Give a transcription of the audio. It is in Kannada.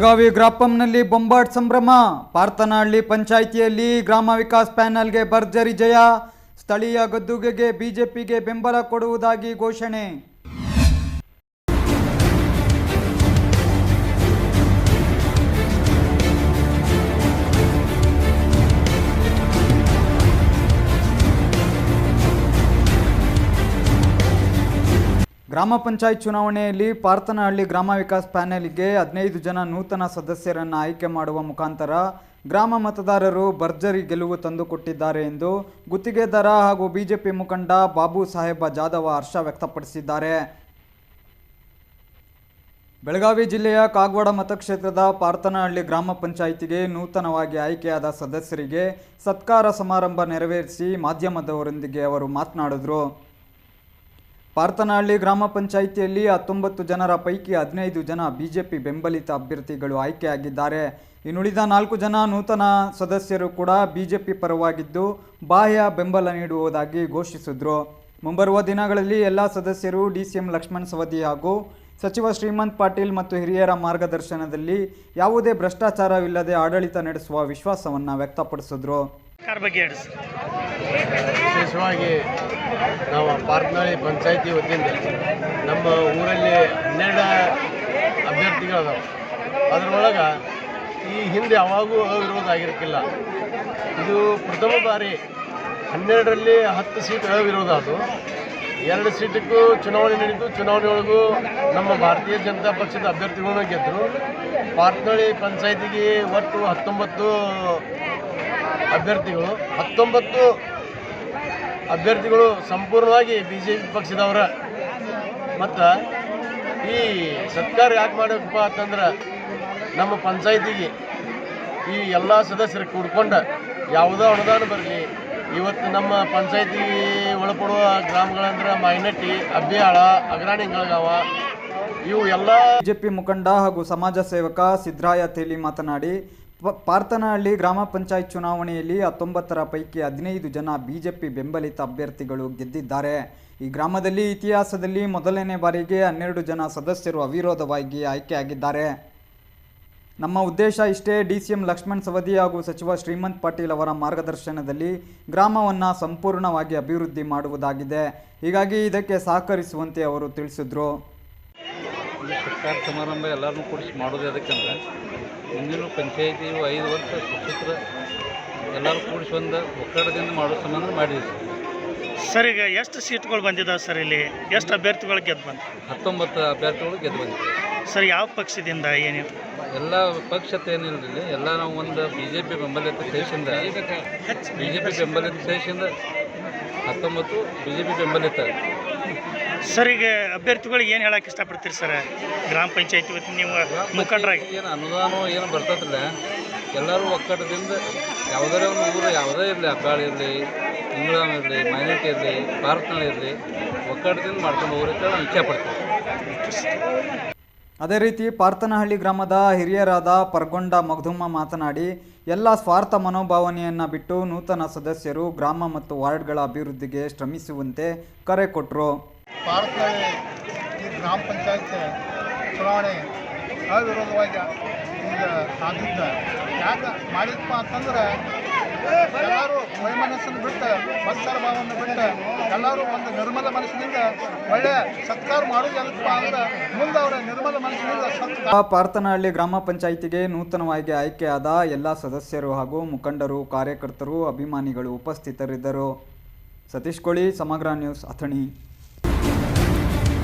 ಬೆಳಗಾವಿ ಗ್ರಾಪಂನಲ್ಲಿ ಬೊಂಬಾಟ್ ಸಂಭ್ರಮ. ಪಾರ್ತನಹಳ್ಳಿ ಪಂಚಾಯಿತಿಯಲ್ಲಿ ಗ್ರಾಮ ವಿಕಾಸ್ ಪ್ಯಾನಲ್ಗೆ ಭರ್ಜರಿ ಜಯ. ಸ್ಥಳೀಯ ಗದ್ದುಗೆಗೆ ಬಿಜೆಪಿಗೆ ಬೆಂಬಲ ಕೊಡುವುದಾಗಿ ಘೋಷಣೆ. ಗ್ರಾಮ ಪಂಚಾಯತ್ ಚುನಾವಣೆಯಲ್ಲಿ ಪಾರ್ತನಹಳ್ಳಿ ಗ್ರಾಮ ವಿಕಾಸ್ ಪ್ಯಾನೆಲ್ಗೆ ಹದಿನೈದು ಜನ ನೂತನ ಸದಸ್ಯರನ್ನು ಆಯ್ಕೆ ಮಾಡುವ ಮುಖಾಂತರ ಗ್ರಾಮ ಮತದಾರರು ಭರ್ಜರಿ ಗೆಲುವು ತಂದುಕೊಟ್ಟಿದ್ದಾರೆ ಎಂದು ಗುತ್ತಿಗೆದಾರ ಹಾಗೂ ಬಿಜೆಪಿ ಮುಖಂಡ ಬಾಬು ಸಾಹೇಬ ಜಾಧವ ಹರ್ಷ ವ್ಯಕ್ತಪಡಿಸಿದ್ದಾರೆ. ಬೆಳಗಾವಿ ಜಿಲ್ಲೆಯ ಕಾಗವಾಡ ಮತಕ್ಷೇತ್ರದ ಪಾರ್ತನಹಳ್ಳಿ ಗ್ರಾಮ ಪಂಚಾಯಿತಿಗೆ ನೂತನವಾಗಿ ಆಯ್ಕೆಯಾದ ಸದಸ್ಯರಿಗೆ ಸತ್ಕಾರ ಸಮಾರಂಭ ನೆರವೇರಿಸಿ ಮಾಧ್ಯಮದವರೊಂದಿಗೆ ಅವರು ಮಾತನಾಡಿದರು. ಪಾರ್ತನಹಳ್ಳಿ ಗ್ರಾಮ ಪಂಚಾಯಿತಿಯಲ್ಲಿ ಹತ್ತೊಂಬತ್ತು ಜನರ ಪೈಕಿ ಹದಿನೈದು ಜನ ಬಿಜೆಪಿ ಬೆಂಬಲಿತ ಅಭ್ಯರ್ಥಿಗಳು ಆಯ್ಕೆಯಾಗಿದ್ದಾರೆ. ಇನ್ನುಳಿದ ನಾಲ್ಕು ಜನ ನೂತನ ಸದಸ್ಯರು ಕೂಡ ಬಿಜೆಪಿ ಪರವಾಗಿದ್ದು ಬಾಹ್ಯ ಬೆಂಬಲ ನೀಡುವುದಾಗಿ ಘೋಷಿಸಿದ್ರು. ಮುಂಬರುವ ದಿನಗಳಲ್ಲಿ ಎಲ್ಲ ಸದಸ್ಯರು ಡಿಸಿಎಂ ಲಕ್ಷ್ಮಣ್ ಸವದಿ ಹಾಗೂ ಸಚಿವ ಶ್ರೀಮಂತ್ ಪಾಟೀಲ್ ಮತ್ತು ಹಿರಿಯರ ಮಾರ್ಗದರ್ಶನದಲ್ಲಿ ಯಾವುದೇ ಭ್ರಷ್ಟಾಚಾರವಿಲ್ಲದೆ ಆಡಳಿತ ನಡೆಸುವ ವಿಶ್ವಾಸವನ್ನು ವ್ಯಕ್ತಪಡಿಸಿದ್ರು. ಬಗ್ಗೆ ವಿಶೇಷವಾಗಿ ನಾವು ಪಾರ್ಕ್ನಳ್ಳಿ ಪಂಚಾಯಿತಿ ವತಿಯಿಂದ ನಮ್ಮ ಊರಲ್ಲಿ ಹನ್ನೆರಡು ಅಭ್ಯರ್ಥಿಗಳದಾವೆ. ಅದರೊಳಗೆ ಈ ಹಿಂದೆ ಯಾವಾಗೂ ವಿರೋಧ ಆಗಿರಕ್ಕಿಲ್ಲ ಇದು ಪ್ರಥಮ ಬಾರಿ ಹನ್ನೆರಡರಲ್ಲಿ ಹತ್ತು ಸೀಟ್ ಅವಿರೋಧ ಅದು. ಎರಡು ಸೀಟಿಗೂ ಚುನಾವಣೆ ನಡೀತು. ಚುನಾವಣೆ ಒಳಗೂ ನಮ್ಮ ಭಾರತೀಯ ಜನತಾ ಪಕ್ಷದ ಅಭ್ಯರ್ಥಿಗಳನ್ನ ಗೆದ್ದರು ಪಾರ್ಕ್ನಳ್ಳಿ ಪಂಚಾಯತಿಗೆ ಒಟ್ಟು ಹತ್ತೊಂಬತ್ತು ಅಭ್ಯರ್ಥಿಗಳು, ಹತ್ತೊಂಬತ್ತು ಅಭ್ಯರ್ಥಿಗಳು ಸಂಪೂರ್ಣವಾಗಿ ಬಿ ಜೆ ಪಿ ಪಕ್ಷದವರ. ಮತ್ತು ಈ ಸರ್ಕಾರ ಯಾಕೆ ಮಾಡಬೇಕಪ್ಪ ಅಂತಂದ್ರೆ ನಮ್ಮ ಪಂಚಾಯತಿಗೆ ಈ ಎಲ್ಲ ಸದಸ್ಯರು ಕೂಡ್ಕೊಂಡು ಯಾವುದೋ ಅನುದಾನ ಬರಲಿ. ಇವತ್ತು ನಮ್ಮ ಪಂಚಾಯಿತಿ ಒಳಪಡುವ ಗ್ರಾಮಗಳಂದ್ರೆ ಮೈನಟ್ಟಿ ಅಬ್ಬಿಯಾಳ ಅಗ್ರಾಣಿಗಳಗಾವ ಇವು ಎಲ್ಲ ಬಿಜೆಪಿ ಮುಖಂಡ ಹಾಗೂ ಸಮಾಜ ಸೇವಕ ಸಿದ್ದರಾಯ ತೇಲಿ ಮಾತನಾಡಿ ಪಾರ್ತನಹಳ್ಳಿ ಗ್ರಾಮ ಪಂಚಾಯತ್ ಚುನಾವಣೆಯಲ್ಲಿ ಹತ್ತೊಂಬತ್ತರ ಪೈಕಿ ಹದಿನೈದು ಜನ ಬಿಜೆಪಿ ಬೆಂಬಲಿತ ಅಭ್ಯರ್ಥಿಗಳು ಗೆದ್ದಿದ್ದಾರೆ. ಈ ಗ್ರಾಮದಲ್ಲಿ ಇತಿಹಾಸದಲ್ಲಿ ಮೊದಲನೇ ಬಾರಿಗೆ ಹನ್ನೆರಡು ಜನ ಸದಸ್ಯರು ಅವಿರೋಧವಾಗಿ ಆಯ್ಕೆಯಾಗಿದ್ದಾರೆ. ನಮ್ಮ ಉದ್ದೇಶ ಇಷ್ಟೇ, D C M Lakshman Savadi ಹಾಗೂ ಸಚಿವ ಶ್ರೀಮಂತ್ ಪಾಟೀಲ್ ಅವರ ಮಾರ್ಗದರ್ಶನದಲ್ಲಿ ಗ್ರಾಮವನ್ನು ಸಂಪೂರ್ಣವಾಗಿ ಅಭಿವೃದ್ಧಿ ಮಾಡುವುದಾಗಿದೆ. ಹೀಗಾಗಿ ಇದಕ್ಕೆ ಸಹಕರಿಸುವಂತೆ ಅವರು ತಿಳಿಸಿದರು. ಈ ಸರ್ಕಾರ ಸಮಾರಂಭ ಎಲ್ಲರನ್ನೂ ಕೂಡಿಸಿ ಮಾಡೋದು ಅದಕ್ಕಂದ್ರೆ ಮುಂದಿನ ಪಂಚಾಯಿತಿ ಐದು ವರ್ಷ ಸುಸೂತ್ರ ಎಲ್ಲರೂ ಕೂಡಿಸಿ ಒಂದು ಒಕ್ಕಡದಿಂದ ಮಾಡೋ ಸಂಬಂಧ ಮಾಡಿದ್ವಿ. ಸರ್ ಈಗ ಎಷ್ಟು ಸೀಟ್ಗಳು ಬಂದಿದ್ದಾವೆ ಸರ್ ಇಲ್ಲಿ? ಎಷ್ಟು ಅಭ್ಯರ್ಥಿಗಳು ಗೆದ್ದು ಬಂದ ಹತ್ತೊಂಬತ್ತು ಅಭ್ಯರ್ಥಿಗಳು ಗೆದ್ದು ಬಂದಿವಿ ಸರ್ ಯಾವ ಪಕ್ಷದಿಂದ ಏನು ಎಲ್ಲ ಪಕ್ಷತೆ ಏನಿಲ್ಲ ಎಲ್ಲ ನಾವು ಒಂದು ಬಿ ಜೆ ಪಿ ಬೆಂಬಲಿತ ದೇಶದಿಂದ ಬಿ ಜೆ ಪಿ ಬೆಂಬಲಿತ ದೇಶದಿಂದ ಹತ್ತೊಂಬತ್ತು ಬಿ ಜೆ ಪಿ ಬೆಂಬಲಿತ. ಸರ್ ಈಗ ಅಭ್ಯರ್ಥಿಗಳಿಗೆ ಏನು ಹೇಳಕ್ಕೆ ಇಷ್ಟಪಡ್ತೀರಿ ಸರ್? ಗ್ರಾಮ ಪಂಚಾಯತಿ ವತಿ ನೀವು ಮುಖಂಡರಾಗಿ. ಏನು ಅನುದಾನ ಏನು ಬರ್ತದಿಲ್ಲ. ಎಲ್ಲರೂ ಒಕ್ಕಡದಿಂದ ಯಾವುದೇ ಒಂದು ಊರು ಯಾವುದೇ ಇರಲಿ ಅಬ್ಬಾಳಿ ಇರಲಿ ಇಂಗ್ಳಾಮ್ ಇರಲಿ ಮೈನಾರಿಟಿ ಇರಲಿ ಭಾರತನಲ್ಲಿ ಇರಲಿ ಒಕ್ಕಡದಿಂದ ಮಾಡ್ಕೊಂಡು ಹೋಗ್ಲಿಕ್ಕೆ ನಾವು ಇಚ್ಛೆ ಪಡ್ತೀವಿ. ಅದೇ ರೀತಿ ಪಾರ್ತನಹಳ್ಳಿ ಗ್ರಾಮದ ಹಿರಿಯರಾದ ಪರ್ಗೊಂಡ ಮಗ್ಧುಮ್ಮ ಮಾತನಾಡಿ ಎಲ್ಲ ಸ್ವಾರ್ಥ ಮನೋಭಾವನೆಯನ್ನು ಬಿಟ್ಟು ನೂತನ ಸದಸ್ಯರು ಗ್ರಾಮ ಮತ್ತು ವಾರ್ಡ್ಗಳ ಅಭಿವೃದ್ಧಿಗೆ ಶ್ರಮಿಸುವಂತೆ ಕರೆ ಕೊಟ್ಟರು ಭಾರತದಲ್ಲಿ ಈ ಗ್ರಾಮ ಪಂಚಾಯತ್ ಚುನಾವಣೆ ಅವಿರೋಧವಾಗಿ ಈಗ ಆಗಿದ್ದ ಯಾಕೆ ಮಾಡಿದಪ್ಪ ಅಂತಂದ್ರೆ ಎಲ್ಲರೂ ವೈಮನಸ್ಸನ್ನು ಬಿಟ್ಟು ಮತ್ಸರ ಭಾವವನ್ನು ಬಿಟ್ಟು ಎಲ್ಲರೂ ಒಂದು ನಿರ್ಮಲ ಮನಸ್ಸಿನಿಂದ ಒಳ್ಳೆಯ ಸತ್ಕಾರ ಮಾಡೋದು ಎದಕ್ಕಪ್ಪ ಅಂದ್ರೆ ಮುಂದೆ ಅವರ ನಿರ್ಮಲ ಮನಸ್ಸಿನಿಂದ ಸತ್ಕಾರ ಪಾರ್ತನಹಳ್ಳಿ ಗ್ರಾಮ ಪಂಚಾಯಿತಿಗೆ ನೂತನವಾಗಿ ಆಯ್ಕೆಯಾದ ಎಲ್ಲ ಸದಸ್ಯರು ಹಾಗೂ ಮುಖಂಡರು, ಕಾರ್ಯಕರ್ತರು, ಅಭಿಮಾನಿಗಳು ಉಪಸ್ಥಿತರಿದ್ದರು. ಸತೀಶ್ ಕೋಳಿ, ಸಮಗ್ರ ನ್ಯೂಸ್ ಅಥಣಿ.